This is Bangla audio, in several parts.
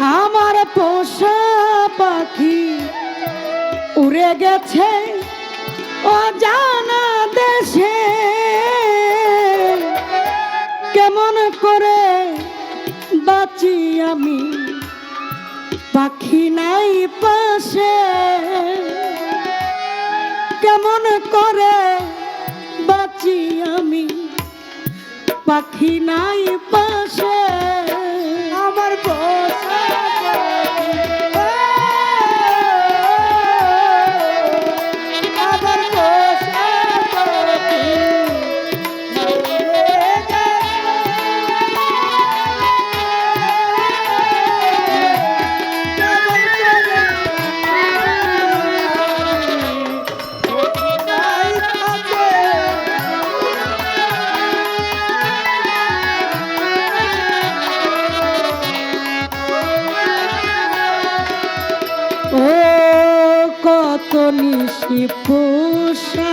আমার পোষা পাখি উড়ে গেছে অজানা দেশে। কেমন করে বাঁচি আমি? পাখি নাই পাশে। কেমন করে বাঁচি আমি? পাখি নাই পাশে কত নিশি পোষা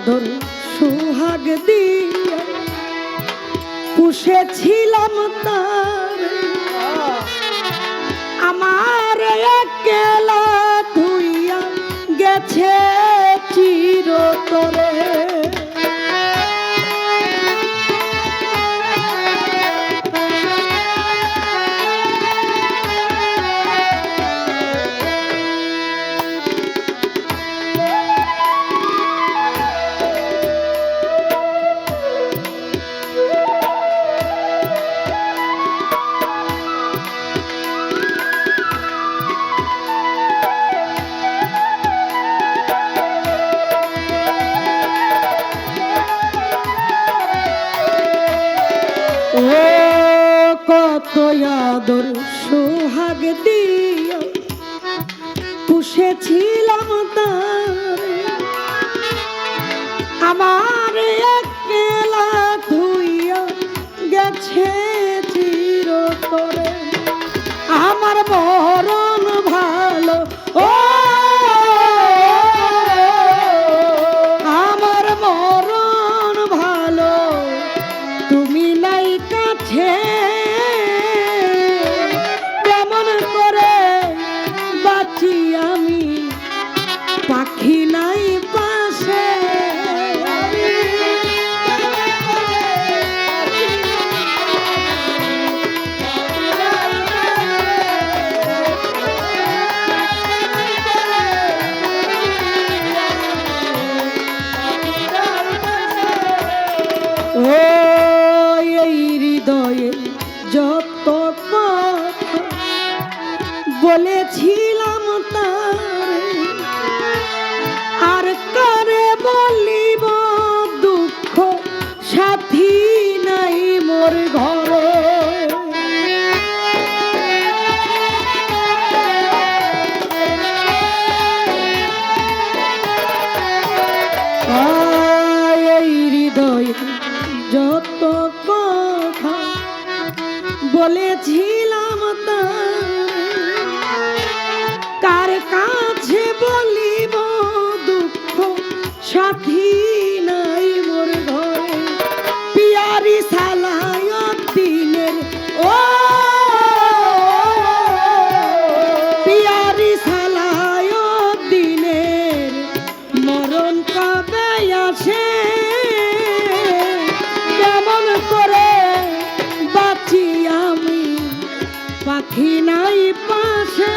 আদর সুহাগ দিয়ে পুষেছিলাম তার। আমার একলা ধুইয়া গেছে। আদর সোহাগ দিয়া পুষেছিলাম তার। আমার একলা ধুইয়া গেছে চির চিরতরে। আমার মরণ ভালো। ও! আমার মরণ ভালো। তুমি নাই কাছে বলেছিলাম তার আর করে বলিব দুঃখ? সাথী নাই মোর ঘরে। যত কথা বলেছিলাম তার সাথী নাই মোর ঘরে। পিয়ারি সালায় দিনের, ও! পিয়ারি সালায় দিনের, মরণ কবে আসে। কেমন করে বাঁচি আমি? পাখি নাই পাশে।